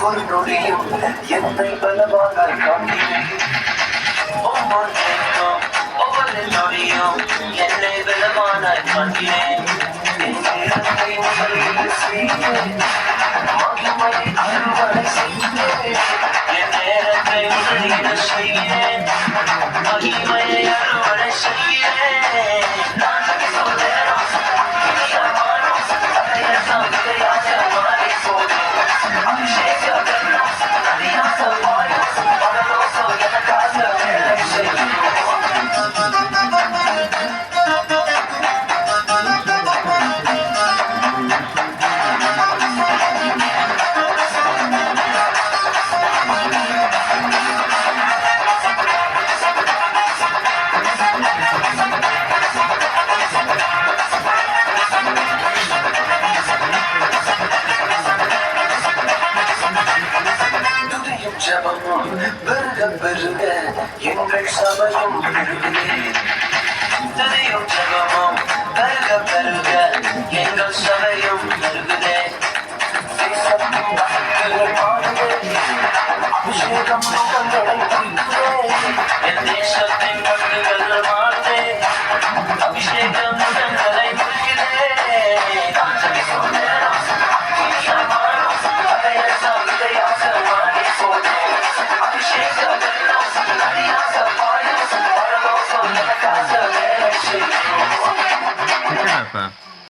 நொடியும் என்னை பலமாக காட்டினேன் ஒவ்வொரு நொடியும் என்னை பலமான காட்டினேன் மகிமை அறுவடை செய்தேன் என் நேரத்தை முதலீடு செய்தேன் எங்கள் சமயம் துணையும் சமமும் பெருக பெருக எங்கள் சமயம் பெருகுதே அபிஷேகம் முகங்களை என் தேசத்தின் பங்குகள் மாறுதே